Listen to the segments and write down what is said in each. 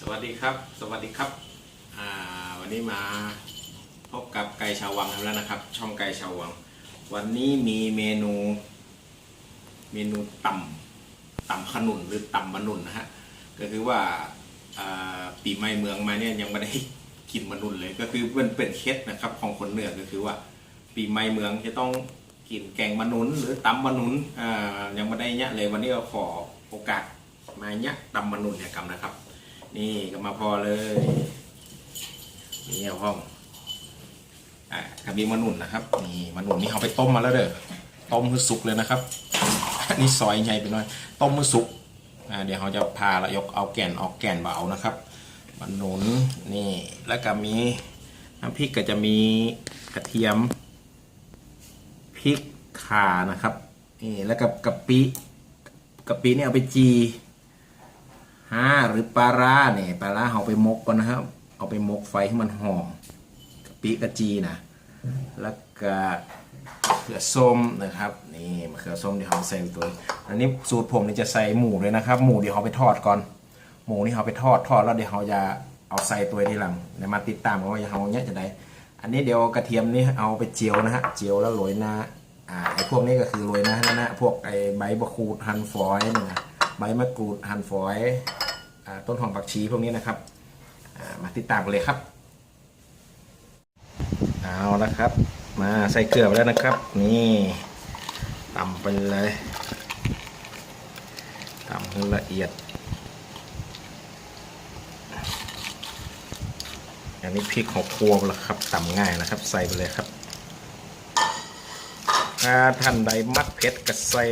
สวัสดีครับ สวัสดีครับ วันนี้มาพบกับไก่ชาววังแล้วนะครับ ช่องไก่ชาววัง วันนี้มีเมนู เมนูต่ำต่ำขนุนหรือต่ำมนุนนะฮะ ก็คือว่าปีใหม่เมืองมาเนี่ยยังไม่ได้กินมนุนเลย ก็คือเป็นเป็นเคล็ดนะครับของคนเหนือก็คือว่า ปีใหม่เมืองจะต้องกินแกงมนุนหรือตำมนุนยังไม่ได้เนี้ยเลยวันนี้ก็ขอโอกาสมาเนี้ยตำมนุนเนี่ยกรรมนะครับ นี่ก็มาพอเลยนี่เอาห้องอ่ากระบี่มะนุนนะครับนี่มะนุนนี่เขาไปต้มมาแล้วเด้อต้มให้สุกเลยนะครับนนี้ซอยใหญ่ไปหน่อย ต้มให้สุกอ่าเดี๋ยวเขาจะพาละยกเอาแก่นออกแก่นเบานะครับมะนุนนี่แล้วก็มีน้ำพริกก็จะมีกระเทียมพริกข่านะครับนี่แล้วกับกะปิกะปิเนี่ยเอาไปจี ห้าหรือปลาร้าเนี่ยปลาร้าเอาไปมกก่อนนะครับ เอาไปมกไฟให้มันหอมกะปิกะจีนะแล้วก็เขือส้มนะครับนี่มะเขือส้มที่เขาใส่ตัวอันนี้สูตรผมนี่จะใส่หมูเลยนะครับ หมูเดี๋ยวเขาไปทอดก่อน หมูนี่เขาไปทอดทอดแล้วเดี๋ยวเขาจะเอาใส่ตัวทีหลังเดี๋ยวมาติดตามกันว่าเขาเนี้ยจะได้อันนี้เดี๋ยวกระเทียมนี่เอาไปเจียวนะฮะเจียวแล้วโรยหน้าอ่าไอ้พวกนี้ก็คือโรยหน้าแล้วนะพวกไอ้ใบมะกรูดหั่นฝอยนี่นะใบมะกรูดหั่นฝอย ต้นหอมผักชีพวกนี้นะครับมาติดตามกันเลยครับ เอาละครับ มาใส่เกลือไปแล้วนะครับ นี่ตำไปเลยตำให้ละเอียด อันนี้พริกของครัวแล้วครับตำง่ายนะครับ ใส่ไปเลยครับถ้าท่านใดมักเผ็ดก็ใส่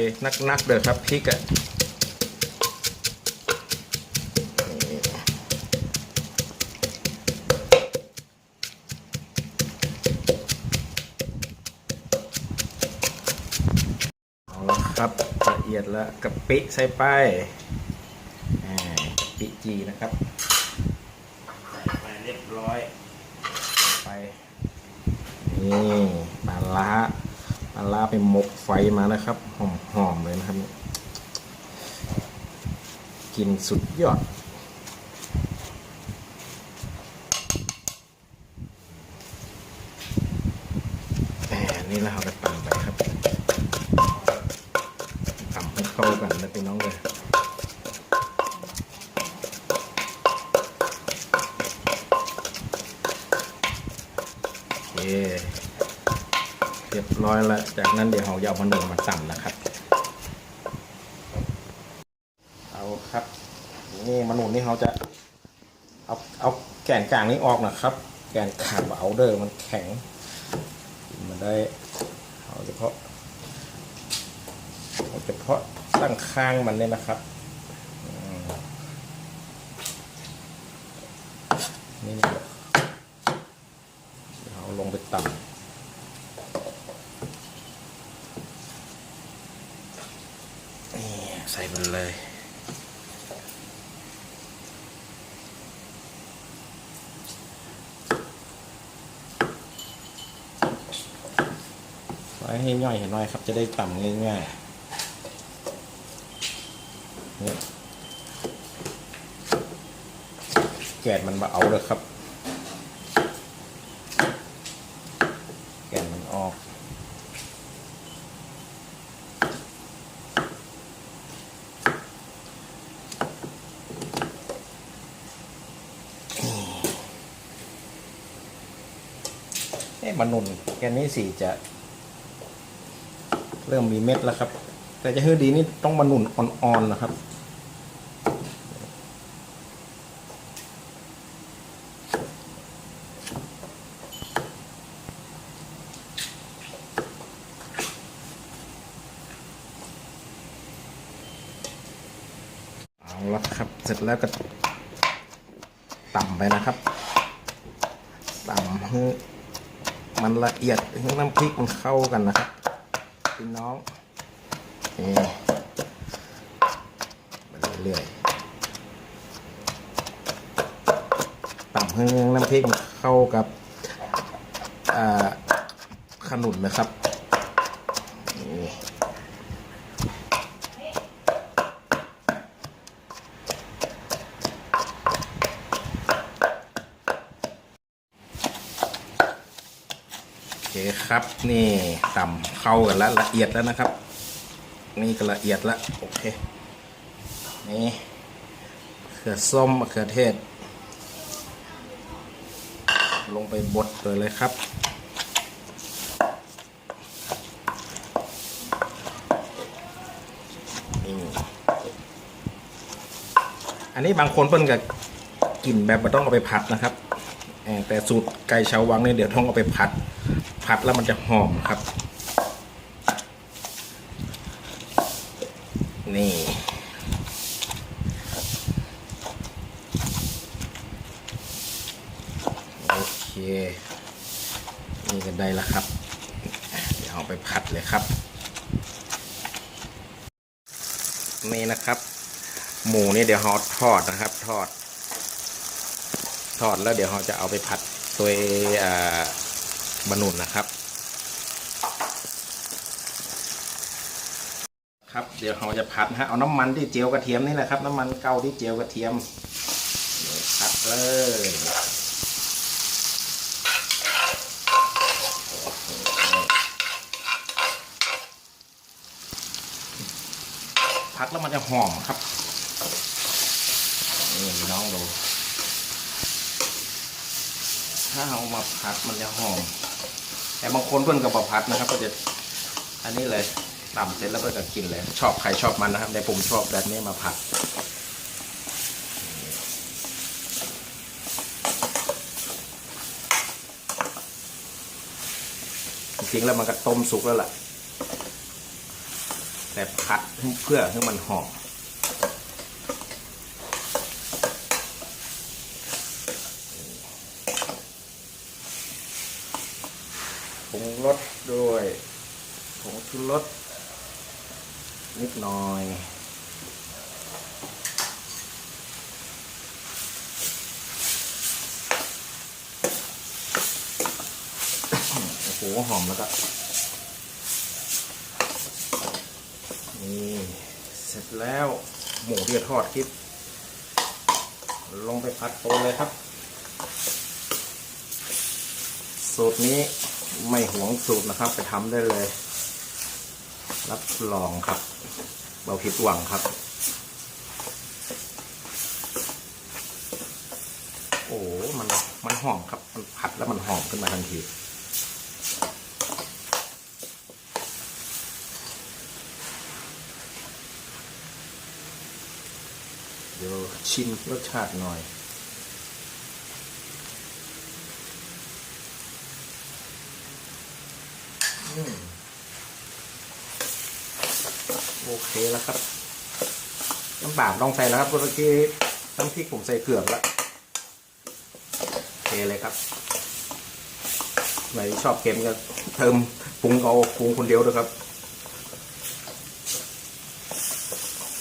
นักๆเด้อครับพริกอะ อียดแล้วกะปิใส่ไปอ่ากะปิจีนะครับไปเรียบร้อยไปนี่ปลาล้าปลาล้าไปหมกไฟมานะครับหอมหอมๆเลยนะครับกินสุดยอด แต่นี่แล้วเราก็ตำไปครับ ตำให้เข้ากันนะพี่น้องเลยโอเคเรียบร้อยแล้ว จากนั้นเดี๋ยวเราจะเอามะนาวมาตำนะครับ เอาครับ นี่มะนุนนี่เขาจะ เอาเอาแกนกลางนี้ออกนะครับ แกนขาดเอาเดอร์มันแข็ง มันได้เอาเฉพาะเอาเฉพาะ ตั้งข้างมันเนี่ยนะครับนี่นี่เอาลงไปต่ำนี่ใส่ไปเลย ไว้ให้ย่อยเห็นหน่อยครับ จะได้ต่ำง่ายๆ นี่แกดมันมาเอาเลยครับ แกนมันออกเอ๊ะมันนุนแกนนี้สีจะ เริ่มมีเม็ดแล้วครับ แต่จะให้ดีนี่ต้องมาหนุนอ่อนๆนะครับ เอาละครับ เสร็จแล้วก็ต่ำไปนะครับต่ำให้มันละเอียดให้น้ำพริกมันเข้ากันนะครับพี่น้องนี่ไปเรื่อยๆต่ำให้น้ำพริกมันเข้ากับขนุนนะครับ คครับนี่ต่ำเข้ากันแล้วละเอียดแล้วนะครับ นี่ก็ละเอียดแล้วโอเคนี่เขือส้มมะเขือเทศ ลงไปบดเลยเลยครับนี่อันนี้บางคนเพิ่นก็กินแบบไม่ต้องเอาไปผัดนะครับแต่สูตรไก่ชาววังเนี่ยเดี๋ยวต้องเอาไปผัด ผัดแล้วมันจะหอมครับ นี่โอเคนี่ก็ได้แล้วครับ เดี๋ยวเอาไปผัดเลยครับ นี่นะครับ หมูนี่เดี๋ยวเราทอดนะครับ ทอด ทอดแล้วเดี๋ยวเราจะเอาไปผัดตัวอ่า บะหนุนนะครับ ครับเดี๋ยวเราจะผัดนะฮะเอาน้ำมันที่เจียวกระเทียมนี่แหละครับ น้ำมันเกาที่เจียวกระเทียมผัดเลยผัดแล้วมันจะหอมครับนี่น้องดูถ้าเอามาผัดมันจะหอม แต่บางคนเพิ่นกับผัดนะครับ ก็จะอันนี้เลยตำเสร็จแล้วเพิ่นก็กินเลย ชอบใครชอบมันนะครับแต่ผมชอบแบบนี้มาผัดจริงแล้วมันก็ต้มสุกแล้วล่ะ แต่ผัดเพื่อให้มันหอม รสด้วยผงชูรสนิดหน่อยโอ้โหหอมแล้วก็นี่เสร็จแล้วหมูที่จะทอดคลิป ลงไปผัดโตเลยครับ สูตรนี้ ไม่หวงสูตรนะครับ ไปทำได้เลย รับรองครับเบาผิดหวังครับ โอ้ มัน มันหอมครับ มันผัดแล้วมันหอมขึ้นมาทันทีเดี๋ยวชิมรสชาติหน่อย อืมโอเคแล้วครับน้ำปลาต้องใส่แล้วครับเมื่อกี้น้ำพริกผมใส่เกลือแล้วโอเคเลยครับไหนชอบเค็มก็เติมปรุงเอาปรุงคนเดียวด้วยครับ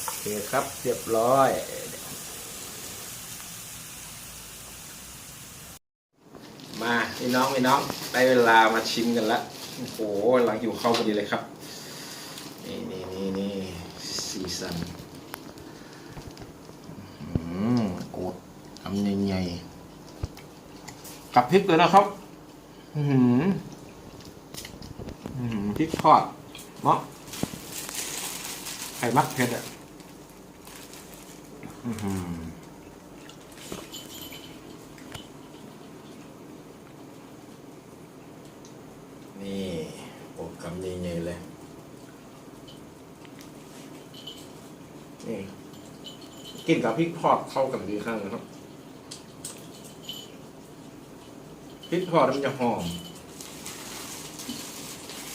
โอเคครับเรียบร้อยมาพี่น้องพี่น้องได้เวลามาชิมกันละโอ้โหหลังอยู่เข้าพอดีเลยครับนี่นี่ ซีซันอืมโกดทำใหญ่ๆกับพริกเลยนะครับ อือหืออือหือพริกทอดเนาะไข่มักเผ็ดอะหือนี่โอ้กำใหญ่ๆเลย นี่ กินกับพริกทอดเข้ากันดีข้างนะครับพริกทอดมันจะหอม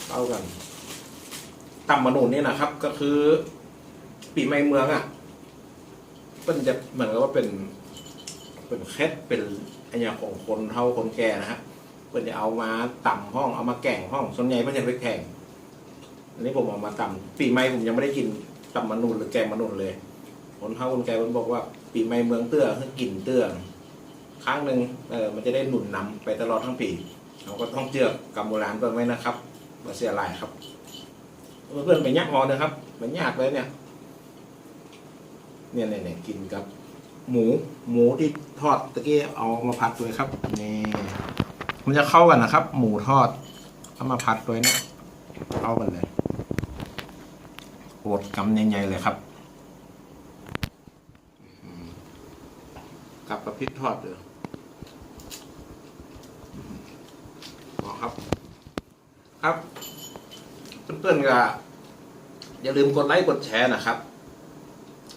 เข้ากันตำมะนุนนี่นะครับ ก็คือ ปีใหม่เมืองอะมันจะเหมือนกับว่าเป็น เป็นเคล็ดเป็นอันอย่าของคนเท่าคนแก่นะฮะเพื่อนจะเอามาต่ำห้องเอามาแก่งห้องส่วนใหญ่เพื่อนจะไปแข่งอันนี้ผมเอามาต่ำปีใหม่ผมยังไม่ได้กินตำมะนุนหรือแกงมะนุนเลย คนเท่าคนแก่คนบอกว่า ปีใหม่เมืองเตื้อคือกินเตื้อครั้งหนึ่งเออมันจะได้หนุนนำไปตลอดทั้งปีเราก็ต้องเจือกกับโบราณเพื่อนไว้นะครับมาเสียหลายครับ เพื่อนไปยักหอนะครับมันยากเลยเนี่ยเนี่ย เนี่ยเนี่ยกินกับ หมูหมูที่ทอดตะกี้เอามาผัดด้วยครับนี่มันจะเข้ากันนะครับ หมูทอดเอามาพัดด้วยนะเอากันเลยโหดกำใหญ่ๆเลยครับอืมกับกระ พริบทอดเลยเหมาะครับ ครับ เพื่อนๆก็อย่าลืมกดไลค์กดแชร์นะครับ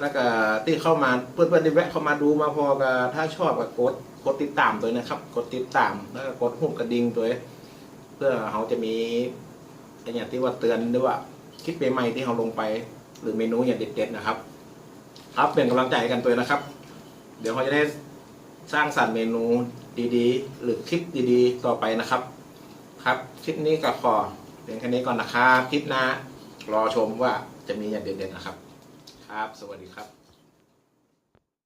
แล้วก็ที่เข้ามาเพื่อนๆที่แวะเข้ามาดูมาพอก็ถ้าชอบก็กดกดติดตามตัวนะครับ กดติดตามแล้วก็กดหุ่มกระดิ่งตัวเพื่อเขาจะมีอย่างที่ว่าเตือนด้วยว่าคลิปใหม่ๆที่เขาลงไป หรือเมนูอย่างเด็ดๆนะครับ ครับเป็นกำลังใจกันตัวนะครับ เดี๋ยวเขาจะได้ สร้างสรรค์เมนูดีๆ หรือคลิปดีๆ ต่อไปนะครับ ครับคลิปนี้ก็ขอเพียงแค่นี้ก่อนนะครับคลิปหน้ารอชมว่าจะมีอย่างเด่นๆนะครับ ครับ สวัสดีครับ